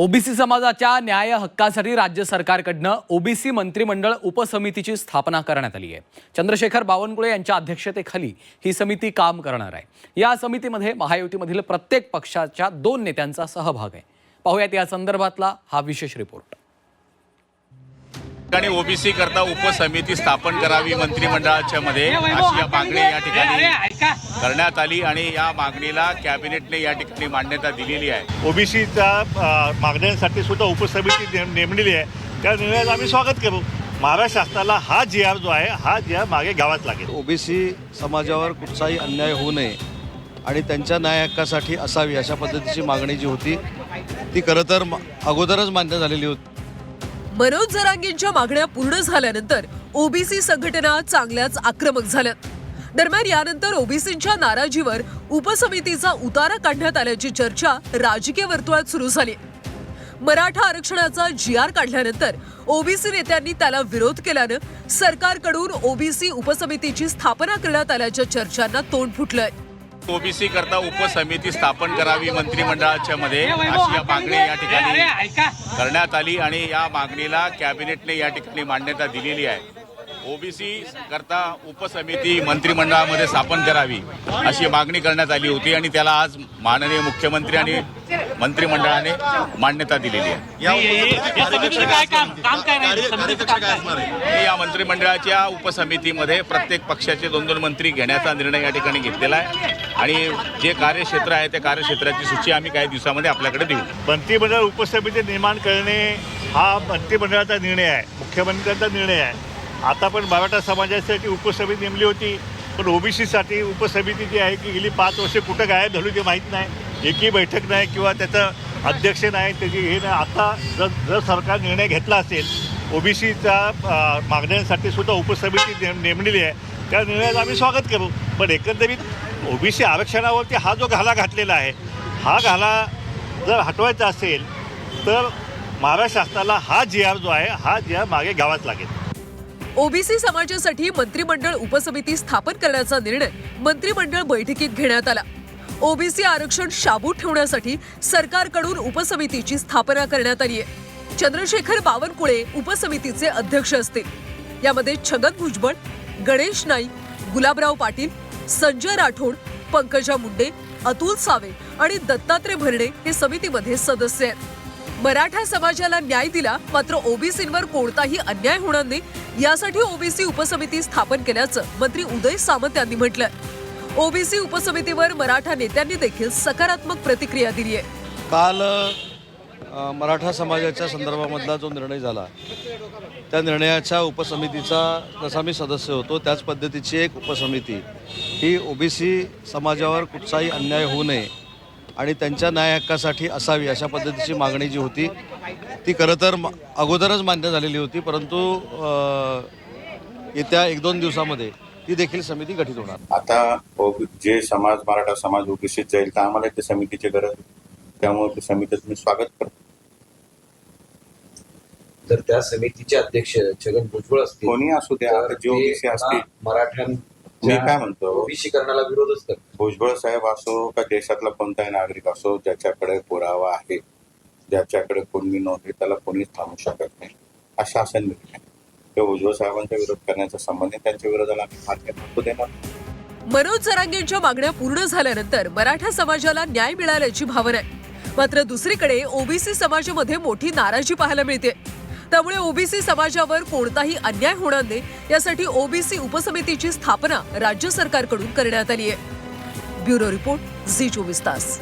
OBC समाजाच्या न्याय हक्कासाठी राज्य सरकारकडनं ओबीसी मंत्रिमंडळ उपसमितीची स्थापना करण्यात आली आहे. चंद्रशेखर बावनकुळे यांच्या अध्यक्षतेखाली ही समिती काम करणार आहे. या समितीमध्ये महायुतीमधील प्रत्येक पक्षाच्या दोन नेत्यांचा सहभाग आहे. पाहूयात या संदर्भातला हा विशेष रिपोर्ट. ठिकाणी ओबीसी करता उपसमिती स्थापन करावी मंत्रिमंडळाच्या मध्ये अशी या मागणी या ठिकाणी करण्यात आली आणि या मागणीला कॅबिनेटने या ठिकाणी मान्यता दिलेली आहे. ओबीसीच्या मागण्यांसाठी सुद्धा उपसमिती नेम- नेमलेली आहे. त्या निर्णयाचं आम्ही स्वागत करू. महाराष्ट्र शासनाला हा जी आर जो आहे हा जी आर मागे घ्यावाच लागेल. ओबीसी समाजावर कुठचाही अन्याय होऊ नये आणि त्यांच्या न्याय हक्कासाठी असावी अशा पद्धतीची मागणी जी होती ती खरं तर अगोदरच मान्य झालेली होती. मनोज जरांगेंच्या मागण्या पूर्ण झाल्यानंतर ओबीसी संघटना चांगल्याच आक्रमक झाल्या दरम्यान यानंतर ओबीसींच्या नाराजीवर उपसमितीचा उतारा काढण्यात आल्याची चर्चा राजकीय वर्तुळात सुरू झाली. मराठा आरक्षणाचा जी आर काढल्यानंतर ओबीसी नेत्यांनी त्याला विरोध केल्यानं सरकारकडून ओबीसी उपसमितीची स्थापना करण्यात आल्याच्या चर्चांना तोंड फुटलंय. ओबीसी करता उपसमिती स्थापन करावी मंत्रिमंडळाच्या मध्ये अशी या मागणी या ठिकाणी करण्यात आली आणि या मागणीला कॅबिनेटने या ठिकाणी मान्यता दिलेली आहे. ओबीसी करता उपसमिती मंत्रिमंडळामध्ये स्थापन करावी अशी मागणी करण्यात आली होती आणि त्याला आज माननीय मुख्यमंत्री आणि मंत्रिमंडळाने मान्यता दिलेली आहे. मी या मंत्रिमंडळाच्या उपसमितीमध्ये प्रत्येक पक्षाचे दोन दोन मंत्री घेण्याचा निर्णय या ठिकाणी घेतलेला आहे. आणि जे कार्यक्षेत्र आहे त्या कार्यक्षेत्राची सूची आम्ही काही दिवसामध्ये आपल्याकडे देऊ. मंत्रिमंडळ उपसमिती निर्माण करणे हा मंत्रिमंडळाचा निर्णय आहे. मुख्यमंत्र्यांचा निर्णय आहे. आता पण मराठा समाजासाठी उपसमिती नेमली होती पण ओबीसीसाठी उपसमिती जी आहे की गेली पाच वर्षे कुठं गायब झाली ते माहीत नाही. एकही बैठक नाही किंवा त्याचं अध्यक्ष नाही त्याची हे नाही. आता जर जर सरकार निर्णय घेतला असेल ओबीसीच्या मागण्यांसाठी सुद्धा उपसमिती नेम नेमलेली आहे. त्या निर्णयाचं आम्ही स्वागत करू. पण एकंदरीत ओबीसी आरक्षणावरती हा जो घाला घातलेला आहे हा घाला जर हटवायचा असेल तर महाराष्ट्र शासनाला हा जी आर जो आहे हा जी आर मागे घ्यावाच लागेल. ओबीसी समाजासाठी मंत्रिमंडळ उपसमिती स्थापन करण्याचा निर्णय मंत्रिमंडळ बैठकीत घेण्यात आला. ओबीसी आरक्षण शाबूत ठेवण्यासाठी सरकारकडून उपसमितीची स्थापना करण्यात आली आहे चंद्रशेखर बावनकुळे उपसमितीचे अध्यक्ष असतील. यामध्ये छगन भुजबळ गणेश नाईक गुलाबराव पाटील संजय राठोड पंकजा मुंडे अतुल सावे आणि दत्तात्रय भरणे हे समितीमध्ये सदस्य आहेत. मराठा समाजाला न्याय दिला मात्र ओबीसींवर कोणताही अन्याय होणार नाही यासाठी ओबीसी उपसमिती स्थापन केल्याचं मंत्री उदय सामंत यांनी म्हटलं ओबीसी उपसमितीवर मराठा नेत्यांनी देखील सकारात्मक प्रतिक्रिया दिली आहे. काल मराठा समाजाच्या संदर्भामधला जो निर्णय झाला त्या निर्णयाच्या उपसमितीचा जसा मी सदस्य होतो त्याच पद्धतीची एक उपसमिती ही ओबीसी समाजावर कुठचाही अन्याय होऊ नये आणि त्यांच्या न्याय हक्कासाठी असावी अशा पद्धतीची मागणी जी होती ती खरं तर अगोदरच मान्य झालेली होती परंतु येत्या एक दोन दिवसामध्ये ती देखील समिती गठीत होणार. आता जे समाज मराठा समाज ओबीसीत जाईल तर आम्हाला त्या समितीची गरज. त्यामुळे त्या समितीचं मी स्वागत करतो. जर त्या समितीचे अध्यक्ष छगन भुजबळ असतील कोणी असू द्या तर जे ओबीसी असतील. मराठ्यांच्या मी काय म्हणतो? ओबीसीकरणाला विरोधच करतात भुजबळ साहेब असो का देशातला कोणताही नागरिक असो ज्याच्याकडे पुरावा आहे ज्याच्याकडे कोणी नोंदणी त्याला कोणीच थांबू शकत नाही. हा शासन निर्णय ते भुजबळ साहेबांचा विरोध करण्याचा संबंध आहे. त्यांच्या विरोधाला आम्ही नको देणार मनोज जरांगेंच्या मागण्या पूर्ण झाल्यानंतर मराठा समाजाला न्याय मिळाल्याची भावना आहे. मात्र दुसरीकडे ओबीसी समाजामध्ये मोठी नाराजी पाहायला मिळते. त्यामुळे ओबीसी समाजावर कोणताही अन्याय होणार नाही यासाठी ओबीसी उपसमितीची स्थापना राज्य सरकारकडून करण्यात आली आहे. ब्युरो रिपोर्ट झी चोवीस तास.